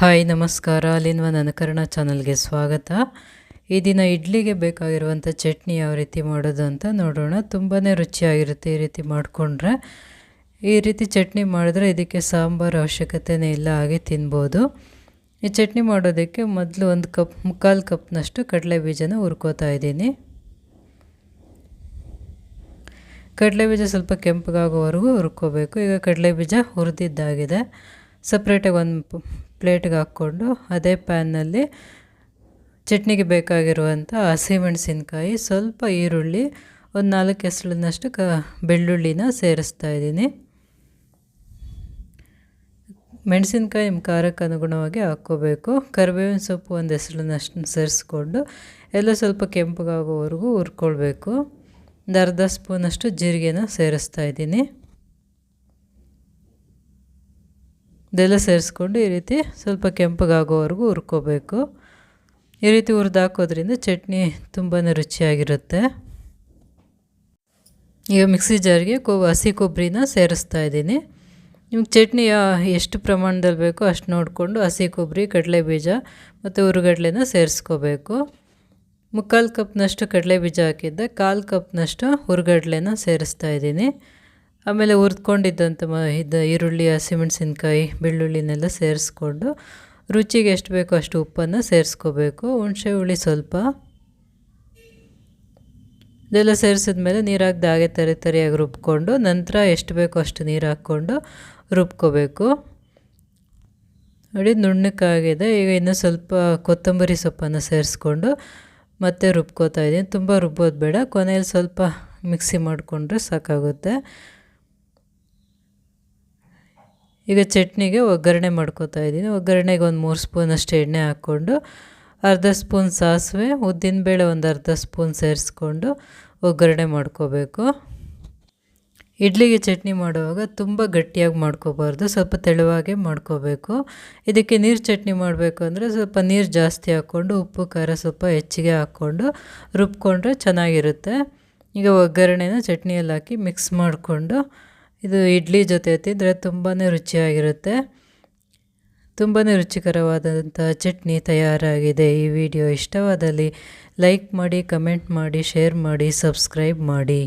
Hi, ನಮಸ್ಕಾರ. ಅಲ್ಲಿನ್ವ ನನಕರ್ಣ ಚಾನಲ್ಗೆ ಸ್ವಾಗತ. ಈ ದಿನ ಇಡ್ಲಿಗೆ ಬೇಕಾಗಿರುವಂಥ ಚಟ್ನಿ ಯಾವ ರೀತಿ ಮಾಡೋದು ಅಂತ ನೋಡೋಣ. ತುಂಬಾ ರುಚಿಯಾಗಿರುತ್ತೆ ಈ ರೀತಿ ಮಾಡಿಕೊಂಡ್ರೆ. ಈ ರೀತಿ ಚಟ್ನಿ ಮಾಡಿದ್ರೆ ಇದಕ್ಕೆ ಸಾಂಬಾರು ಅವಶ್ಯಕತೆಯೇ ಇಲ್ಲ, ಹಾಗೆ ತಿನ್ಬೋದು. ಈ ಚಟ್ನಿ ಮಾಡೋದಕ್ಕೆ ಮೊದಲು ಒಂದು ಕಪ್, ಮುಕ್ಕಾಲು ಕಪ್ನಷ್ಟು ಕಡಲೆ ಬೀಜನ ಹುರ್ಕೋತಾ ಇದ್ದೀನಿ. ಕಡಲೆ ಬೀಜ ಸ್ವಲ್ಪ ಕೆಂಪಗಾಗೋವರೆಗೂ ಹುರ್ಕೋಬೇಕು. ಈಗ ಕಡಲೆ ಬೀಜ ಹುರಿದಿದ್ದಾಗಿದೆ. ಸಪ್ರೇಟಾಗಿ ಒಂದು ಪ್ಲೇಟ್ಗೆ ಹಾಕ್ಕೊಂಡು ಅದೇ ಪ್ಯಾನ್ನಲ್ಲಿ ಚಟ್ನಿಗೆ ಬೇಕಾಗಿರುವಂಥ ಹಸಿಮೆಣಸಿನ್ಕಾಯಿ ಸ್ವಲ್ಪ ಈರುಳ್ಳಿ, ಒಂದು ನಾಲ್ಕು ಹೆಸಳಿನಷ್ಟು ಕ ಬೆಳ್ಳುಳ್ಳಿನ ಸೇರಿಸ್ತಾ ಇದ್ದೀನಿ. ಮೆಣಸಿನ್ಕಾಯಿ ನಿಮ್ಮ ಖಾರಕ್ಕೆ ಅನುಗುಣವಾಗಿ ಹಾಕ್ಕೋಬೇಕು. ಕರಿಬೇವಿನ ಸೊಪ್ಪು ಒಂದು ಹೆಸಳಿನಷ್ಟು ಸೇರಿಸ್ಕೊಂಡು ಎಲ್ಲ ಸ್ವಲ್ಪ ಕೆಂಪಗಾಗೋವರೆಗೂ ಹುರ್ಕೊಳ್ಬೇಕು. ಒಂದು ಅರ್ಧ ಸ್ಪೂನಷ್ಟು ಜೀರಿಗೆನ ಸೇರಿಸ್ತಾ ಇದ್ದೀನಿ. ಇದೆಲ್ಲ ಸೇರಿಸ್ಕೊಂಡು ಈ ರೀತಿ ಸ್ವಲ್ಪ ಕೆಂಪಗಾಗೋವರೆಗೂ ಹುರ್ಕೋಬೇಕು. ಈ ರೀತಿ ಹುರಿದು ಹಾಕೋದ್ರಿಂದ ಚಟ್ನಿ ತುಂಬಾ ರುಚಿಯಾಗಿರುತ್ತೆ. ಈಗ ಮಿಕ್ಸಿ ಜಾರ್ಗೆ ಕೊ, ಹಸಿ ಕೊಬ್ಬರಿನ ಸೇರಿಸ್ತಾ ಇದ್ದೀನಿ. ನಿಮ್ಗೆ ಚಟ್ನಿ ಎಷ್ಟು ಪ್ರಮಾಣದಲ್ಲಿ ಬೇಕೋ ಅಷ್ಟು ನೋಡಿಕೊಂಡು ಹಸಿ ಕೊಬ್ಬರಿ ಕಡಲೆ ಬೀಜ ಮತ್ತು ಹುರುಗಡ್ಲೆನ ಸೇರಿಸ್ಕೋಬೇಕು. ಮುಕ್ಕಾಲು ಕಪ್ನಷ್ಟು ಕಡಲೆ ಬೀಜ ಹಾಕಿದ್ದೆ, ಕಾಲು ಕಪ್ನಷ್ಟು ಹುರುಗಡ್ಲೆನ ಸೇರಿಸ್ತಾ ಇದ್ದೀನಿ. ಆಮೇಲೆ ಹುರಿದ್ಕೊಂಡಿದ್ದಂಥ ಮ ಇದು ಈರುಳ್ಳಿ, ಹಸಿಮೆಣಸಿನ್ಕಾಯಿ, ಬೆಳ್ಳುಳ್ಳಿನೆಲ್ಲ ಸೇರಿಸ್ಕೊಂಡು ರುಚಿಗೆ ಎಷ್ಟು ಬೇಕೋ ಅಷ್ಟು ಉಪ್ಪನ್ನು ಸೇರಿಸ್ಕೋಬೇಕು. ಹುಣಸೆ ಹುಳಿ ಸ್ವಲ್ಪ. ಇದೆಲ್ಲ ಸೇರಿಸಿದ್ಮೇಲೆ ನೀರು ಹಾಕ್ದು ಹಾಗೆ ತರಿ ತರಿಯಾಗಿ ರುಬ್ಕೊಂಡು ನಂತರ ಎಷ್ಟು ಬೇಕೋ ಅಷ್ಟು ನೀರು ಹಾಕ್ಕೊಂಡು ರುಬ್ಕೋಬೇಕು. ನೋಡಿ ನುಣ್ಣಕ್ಕಾಗಿದೆ ಈಗ ಇನ್ನೂ ಸ್ವಲ್ಪ ಕೊತ್ತಂಬರಿ ಸೊಪ್ಪನ್ನು ಸೇರಿಸ್ಕೊಂಡು ಮತ್ತೆ ರುಬ್ಕೋತಾ ಇದ್ದೀನಿ ತುಂಬ ರುಬ್ಬೋದು ಬೇಡ. ಕೊನೆಯಲ್ಲಿ ಸ್ವಲ್ಪ ಮಿಕ್ಸಿ ಮಾಡಿಕೊಂಡ್ರೆ ಸಾಕಾಗುತ್ತೆ. ಈಗ ಚಟ್ನಿಗೆ ಒಗ್ಗರಣೆ ಮಾಡ್ಕೋತಾ ಇದ್ದೀನಿ. ಒಗ್ಗರಣೆಗೆ ಒಂದು ಮೂರು ಸ್ಪೂನಷ್ಟು ಎಣ್ಣೆ ಹಾಕ್ಕೊಂಡು, ಅರ್ಧ ಸ್ಪೂನ್ ಸಾಸಿವೆ ಉದ್ದಿನಬೇಳೆ ಒಂದು ಅರ್ಧ ಸ್ಪೂನ್ ಸೇರಿಸ್ಕೊಂಡು ಒಗ್ಗರಣೆ ಮಾಡ್ಕೋಬೇಕು. ಇಡ್ಲಿಗೆ ಚಟ್ನಿ ಮಾಡುವಾಗ ತುಂಬ ಗಟ್ಟಿಯಾಗಿ ಮಾಡ್ಕೋಬಾರ್ದು, ಸ್ವಲ್ಪ ತೆಳುವಾಗೆ ಮಾಡ್ಕೋಬೇಕು. ಇದಕ್ಕೆ ನೀರು ಚಟ್ನಿ ಮಾಡಬೇಕು ಅಂದರೆ ಸ್ವಲ್ಪ ನೀರು ಜಾಸ್ತಿ ಹಾಕ್ಕೊಂಡು, ಉಪ್ಪು, ಖಾರ ಸ್ವಲ್ಪ ಹೆಚ್ಚಿಗೆ ಹಾಕ್ಕೊಂಡು ರುಬ್ಕೊಂಡ್ರೆ ಚೆನ್ನಾಗಿರುತ್ತೆ. ಈಗ ಒಗ್ಗರಣೆನ ಚಟ್ನಿಯಲ್ಲಿ ಹಾಕಿ ಮಿಕ್ಸ್ ಮಾಡಿಕೊಂಡು ಇದು ಇಡ್ಲಿ ಜೊತೆ ತಿಂದರೆ ತುಂಬಾ ರುಚಿಯಾಗಿರುತ್ತೆ. ತುಂಬಾ ರುಚಿಕರವಾದಂಥ ಚಟ್ನಿ ತಯಾರಾಗಿದೆ ಈ ವಿಡಿಯೋ. ಇಷ್ಟವಾದಲ್ಲಿ ಲೈಕ್ ಮಾಡಿ, ಕಮೆಂಟ್ ಮಾಡಿ, ಶೇರ್ ಮಾಡಿ, ಸಬ್ಸ್ಕ್ರೈಬ್ ಮಾಡಿ.